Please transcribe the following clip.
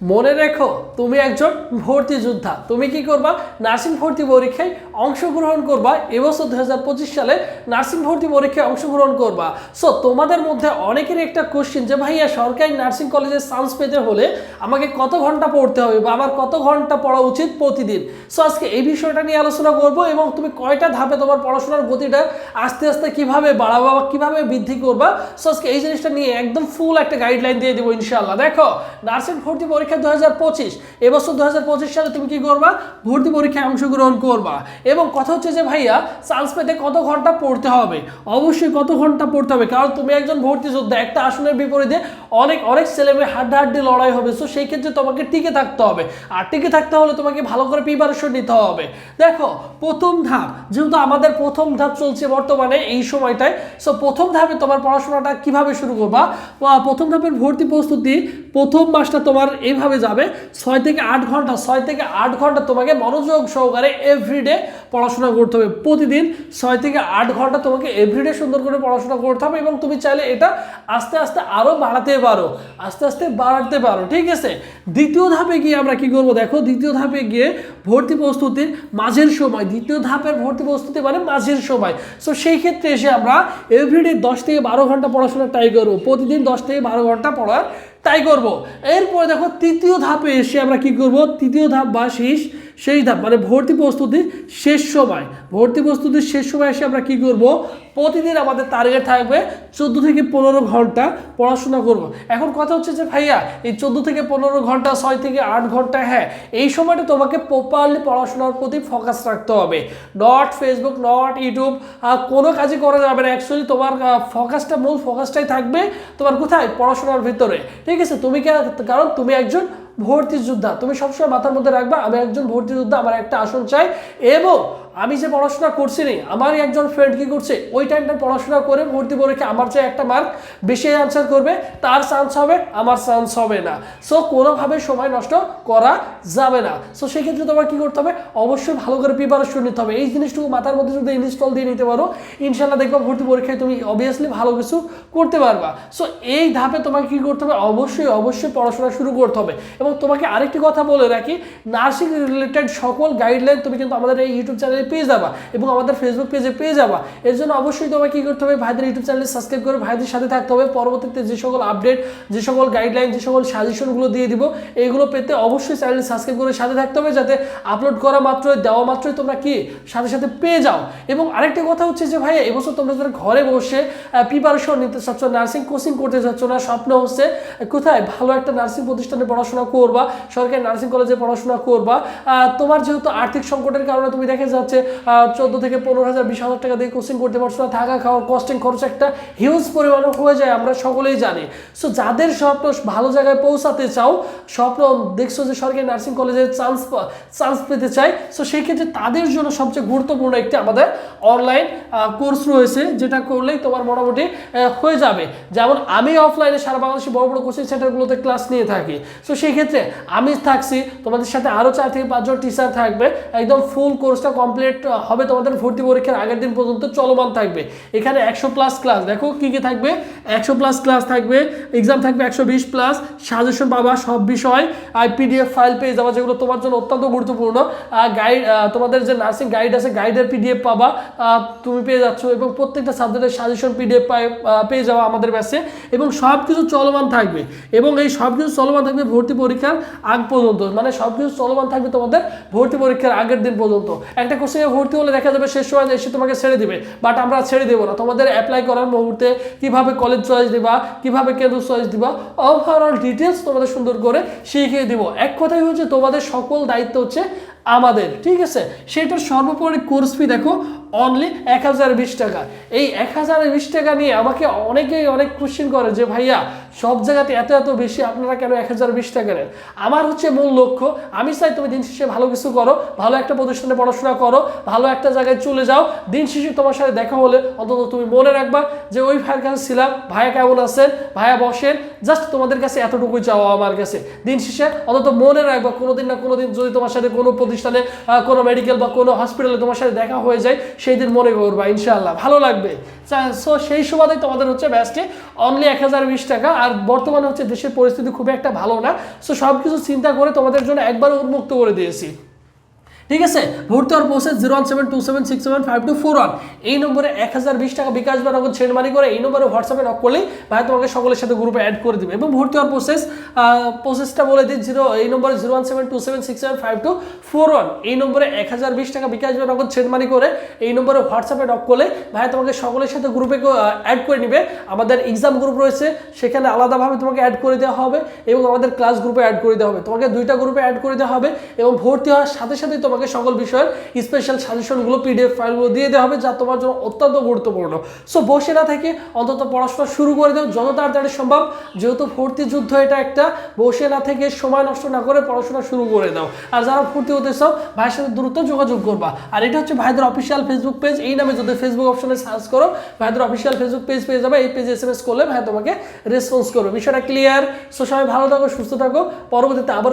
মনে রেখো, তুমি একজন ভর্তি যোদ্ধা। তুমি কি করবা? নার্সিং ভর্তি পরীক্ষায় অংশগ্রহণ করবা। এবছর দু হাজার পঁচিশ সালে নার্সিং ভর্তি পরীক্ষায় অংশগ্রহণ করবা। সো তোমাদের মধ্যে অনেকেরই একটা কোশ্চেন যে, ভাইয়া, সরকারি নার্সিং কলেজে চান্স পেতে হলে আমাকে কত ঘণ্টা পড়তে হবে বা আমার কত ঘণ্টা পড়া উচিত প্রতিদিন? সো আজকে এই বিষয়টা নিয়ে আলোচনা করব এবং তুমি কয়টা ধাপে তোমার পড়াশোনার গতিটা আস্তে আস্তে কীভাবে বাড়াবা বা কীভাবে বৃদ্ধি করবা? সো আজকে এই জিনিসটা নিয়ে একদম ফুল একটা গাইডলাইন দিয়ে দেবো ইনশাল্লাহ দেখো, নার্সিং ভর্তি পরীক্ষা দু হাজার পঁচিশ। এবছর দু হাজার পঁচিশ সালে তুমি কি করবা? ভর্তি পরীক্ষায় অংশগ্রহণ করবা। এবং কথা হচ্ছে যে, ভাইয়া চান্স পেতে কত ঘণ্টা পড়তে হবে? অবশ্যই কত ঘণ্টা পড়তে হবে? কারণ তুমি একজন ভর্তি যোদ্ধা, একটা আসনের বিপরীতে অনেক অনেক ছেলেমেয়ে হাড্ডাহাড্ডি লড়াই হবে। সো সেই ক্ষেত্রে তোমাকে টিকে থাকতে হবে। আর টিকে থাকতে হলে তোমাকে ভালো করে প্রিপারেশন নিতে হবে। দেখো, প্রথম ধাপ, যেহেতু আমাদের প্রথম ধাপ চলছে বর্তমানে এই সময়টায় সো প্রথম ধাপে তোমার পড়াশোনাটা কীভাবে শুরু করবা? প্রথম ধাপের ভর্তি প্রস্তুতি প্রথম মাসটা তোমার এইভাবে যাবে। ছয় থেকে আট ঘণ্টা, ছয় থেকে আট ঘণ্টা তোমাকে মনোযোগ সহকারে এভরিডে পড়াশোনা করতে হবে প্রতিদিন। ছয় থেকে আট ঘণ্টা তোমাকে এভরিডে সুন্দর করে পড়াশোনা করতে হবে এবং তুমি চাইলে এটা আস্তে আস্তে আরও বাড়াতে পারো। আস্তে আস্তে বাড়াতে পারো, ঠিক আছে? দ্বিতীয় ধাপে গিয়ে আমরা কি করব দেখো, দ্বিতীয় ধাপে গিয়ে ভর্তি প্রস্তুতির মাঝের সময়, দ্বিতীয় ধাপের ভর্তি প্রস্তুতি মানে মাঝের সময়। সো সেই ক্ষেত্রে এসে আমরা এভরিডে দশ থেকে বারো ঘণ্টা পড়াশোনা ট্রাই করব। প্রতিদিন দশ থেকে বারো ঘণ্টা পড়ার তাই করব। এরপরে দেখো তৃতীয় ধাপে এসে আমরা কি করব? তৃতীয় ধাপ বা শেষ সেই ধাপ মানে ভর্তি প্রস্তুতি শেষ সময়। ভর্তি প্রস্তুতির শেষ সময় এসে আমরা কি করব? প্রতিদিন আমাদের টার্গেট থাকবে চোদ্দ থেকে পনেরো ঘণ্টা পড়াশোনা করব। এখন কথা হচ্ছে যে, ভাইয়া, এই চোদ্দ থেকে পনেরো ঘণ্টা, ছয় থেকে আট ঘণ্টা হ্যাঁ এই সময়টা তোমাকে প্রপারলি পড়াশোনার প্রতি ফোকাস রাখতে হবে। নট ফেসবুক নট ইউটিউব কোনো কাজই করা যাবে না। অ্যাকচুয়ালি তোমার ফোকাসটা মূল ফোকাসটাই থাকবে তোমার কোথায়? পড়াশোনার ভিতরে। ঠিক আছে? তুমি কারণ তুমি একজন ভর্তি যোদ্ধা। তুমি সবসময় মাথার মধ্যে রাখবা, আমি একজন ভর্তি যোদ্ধা, আমার একটা আসন চাই। এবং আমি যে পড়াশোনা করছি নি, আমারই একজন ফ্রেন্ড কি করছে? ওই টাইমটা পড়াশোনা করে ভর্তি পরীক্ষা, আমার যে একটা মার্ক বেশি আনসার করবে, তার চান্স হবে, আমার চান্স হবে না। সো কোনোভাবে সময় নষ্ট করা যাবে না। সো সেক্ষেত্রে তোমার কি করতে হবে? অবশ্যই ভালো করে প্রিপারেশন নিতে হবে। এই জিনিসটুকু মাথার মধ্যে যদি ইনস্টল দিয়ে নিতে পারো ইনশাল্লাহ দেখবা ভর্তি পরীক্ষায় তুমি অবভিয়াসলি ভালো কিছু করতে পারবা। সো এই ধাপে তোমাকে কি করতে হবে? অবশ্যই অবশ্যই পড়াশোনা শুরু করতে হবে। এবং তোমাকে আরেকটি কথা বলে রাখি নার্সিং রিলেটেড সকল গাইডলাইন তুমি কিন্তু আমাদের এই ইউটিউব চ্যানেলে পেয়ে যাবা এবং আমাদের ফেসবুক পেজে পেয়ে যাবা। এর জন্য অবশ্যই তোমাকে কি করতে হবে? ভাইদের ইউটিউব চ্যানেলে সাবস্ক্রাইব করে ভাইদের সাথে থাকতে হবে। পরবর্তীতে যে সকল আপডেট যে সকল গাইডলাইন যে সকল সাজেশনগুলো দিয়ে দিব এইগুলো পেতে অবশ্যই চ্যানেল সাবস্ক্রাইব করে সাথে থাকতে হবে যাতে আপলোড করা মাত্রই, দেওয়া মাত্রই তোমরা কি? সাথে সাথে পেয়ে যাও। এবং আরেকটি কথা হচ্ছে যে ভাই এবছর তোমরা যারা ঘরে বসে প্রিপারেশন নিতে চাচ্ছ নার্সিং কোচিং করতে চাচ্ছ না, স্বপ্ন হচ্ছে কোথায়? ভালো একটা নার্সিং প্রতিষ্ঠানে পড়াশোনা করবা, সরকারি নার্সিং কলেজে পড়াশোনা করবা। তোমার যেহেতু আর্থিক সংকটের কারণে তুমি দেখে যাচ্ছে চোদ্দ থেকে পনেরো হাজার, বিশ হাজার টাকা দিয়ে কোচিং করতে পারছ না, থাকা খাওয়ার কস্টিং খরচ একটা হিউজ পরিমাণে হয়ে যায়, আমরা সকলেই জানি। সো যাদের স্বপ্ন ভালো জায়গায় পৌঁছাতে চাও, স্বপ্ন দেখছ যে সরকারি নার্সিং কলেজে চান্স চান্স পেতে চাই সো সেই ক্ষেত্রে তাদের জন্য সবচেয়ে গুরুত্বপূর্ণ একটি আমাদের অনলাইন কোর্স রয়েছে, যেটা করলেই তোমার মোটামুটি হয়ে যাবে। যেমন আমি অফলাইনে সারা বাংলাদেশে বড় বড় কোচিং সেন্টারগুলোতে ক্লাস নিয়ে থাকি। সো সেই ক্ষেত্রে আমি থাকছি, তোমাদের সাথে আরও চার থেকে পাঁচজন টিচার থাকবে, একদম ফুল কোর্সটা কমপ্লিট হবে তোমাদের ভর্তি পরীক্ষার আগের দিন পর্যন্ত চলমান থাকবে। এখানে একশো প্লাস ক্লাস দেখো কি কি থাকবে? একশো প্লাস ক্লাস থাকবে এক্সাম থাকবে একশো বিশ প্লাস সাজেশন পাবা সব বিষয়, আর পিডিএফ ফাইল পেয়ে যাওয়া যেগুলো তোমার জন্য অত্যন্ত গুরুত্বপূর্ণ। গাইড তোমাদের যে নার্সিং গাইড আছে গাইডের পিডিএফ পাবা তুমি পেয়ে যাচ্ছ, এবং প্রত্যেকটা সাবজেক্টের সাজেশন পিডিএফ পেয়ে যাওয়া আমাদের ব্যাসে এবং সব কিছু চলমান থাকবে। এবং এই সব কিছু চলমান থাকবে ভর্তি পরীক্ষার আগ পর্যন্ত মানে সব কিছু চলমান থাকবে তোমাদের ভর্তি পরীক্ষার আগের দিন পর্যন্ত। একটা কোশ্চেনে ভর্তি হলে দেখা যাবে শেষ সময় এসে তোমাকে ছেড়ে দিবে। বাট আমরা ছেড়ে দেবো না। তোমাদের অ্যাপ্লাই করার মুহূর্তে কীভাবে কলেজ চয়েস দিবা, কীভাবে কেন্দ্র চয়েস দিবা ওভারঅল ডিটেলস তোমাদের সুন্দর করে শিখিয়ে দিব। এক কথাই হচ্ছে তোমাদের সকল দায়িত্ব হচ্ছে আমাদের, ঠিক আছে? সেটার সর্বোপরি কোর্স ফি দেখো অনলি এক হাজার বিশ টাকা। এই এক হাজার বিশ টাকা নিয়ে আমাকে অনেকেই অনেক কোশ্চেন করে যে, ভাইয়া, সব জায়গাতে এত এত বেশি, আপনারা কেন এক হাজার বিশ টাকা নেন? আমার হচ্ছে মূল লক্ষ্য, আমি চাই তুমি দিন শেষে ভালো কিছু করো, ভালো একটা প্রতিষ্ঠানে পড়াশোনা করো, ভালো একটা জায়গায় চলে যাও। দিন শেষে তোমার সাথে দেখা হলে অন্তত তুমি মনে রাখবা যে, ওই ভাইয়ের কাছে ছিলাম, ভাইয়া কেমন আছেন? ভাইয়া বসেন জাস্ট তোমাদের কাছে এতটুকুই চাওয়া আমার কাছে। দিন শেষে অন্তত মনে রাখবা, কোনোদিন না কোনোদিন যদি তোমার সাথে কোনো প্রতিষ্ঠানে কোনো মেডিকেল বা কোনো হসপিটালে তোমার সাথে দেখা হয়ে যায় সেই দিন মনে করবা, ইনশাআল্লাহ। ভালো লাগবে। সো সেই সুবাদে তোমাদের হচ্ছে ব্যাচটি অনলি এক হাজার বিশ টাকা, আর বর্তমানে হচ্ছে দেশের পরিস্থিতি খুব একটা ভালো না। সো সব কিছু চিন্তা করে তোমাদের জন্য একবার উন্মুক্ত করে দিয়েছি। ঠিক আছে? ভর্তি হওয়ার process zero one seven two seven six seven five two four one এই নম্বরে এক হাজার বিশ টাকা বিকাশ বা নগদ মানি করে এই নম্বরে হোয়াটসঅ্যাপে নক করলেই ভাই তোমাকে সকলের সাথে গ্রুপে অ্যাড করে দেবে। এবং ভর্তি হওয়ার প্রসেস প্রসেসটা বলে দিই জিরো এই নম্বরে zero one seven two seven six seven five two four one এই নম্বরে এক হাজার বিশ টাকা বিকাশ বা নগদ মানি করে এই নম্বরে হোয়াটসঅ্যাপে নক করলে ভাই তোমাকে সকলের সাথে গ্রুপে অ্যাড করে নিবে। আমাদের এক্সাম গ্রুপ রয়েছে, সেখানে আলাদাভাবে তোমাকে অ্যাড করে দেওয়া হবে এবং আমাদের ক্লাস গ্রুপে অ্যাড করে দেওয়া হবে। তোমাকে দুইটা গ্রুপে অ্যাড করে দেওয়া হবে এবং ভর্তি হওয়ার সাথে সাথে তোমাকে সকল বিষয়ের স্পেশাল সাজেশনগুলো পিডিএফ ফাইলগুলো দিয়ে দেওয়া হবে যা তোমার জন্য অত্যন্ত গুরুত্বপূর্ণ। সো বসে না থেকে অন্তত পড়াশোনা শুরু করে দাও, যত তাড়াতাড়ি সম্ভব। যেহেতু ভর্তি যুদ্ধ এটা একটা, বসে না থেকে সময় নষ্ট না করে পড়াশোনা শুরু করে দাও। আর যারা ভর্তি হতে চাও, ভাইয়ের সাথে দ্রুত যোগাযোগ করবা। আর এটা হচ্ছে ভাইদের অফিসিয়াল ফেসবুক পেজ এই নামে যদি ফেসবুক অপশনে সার্চ করো, ভাইদের অফিসিয়াল ফেসবুক পেজ পেয়ে যাবে। এই পেজে এস এম এস করলে ভাই তোমাকে রেসপন্স করবে। বিষয়টা ক্লিয়ার সো সবাই ভালো থাকো, সুস্থ থাকো। পরবর্তীতে আবার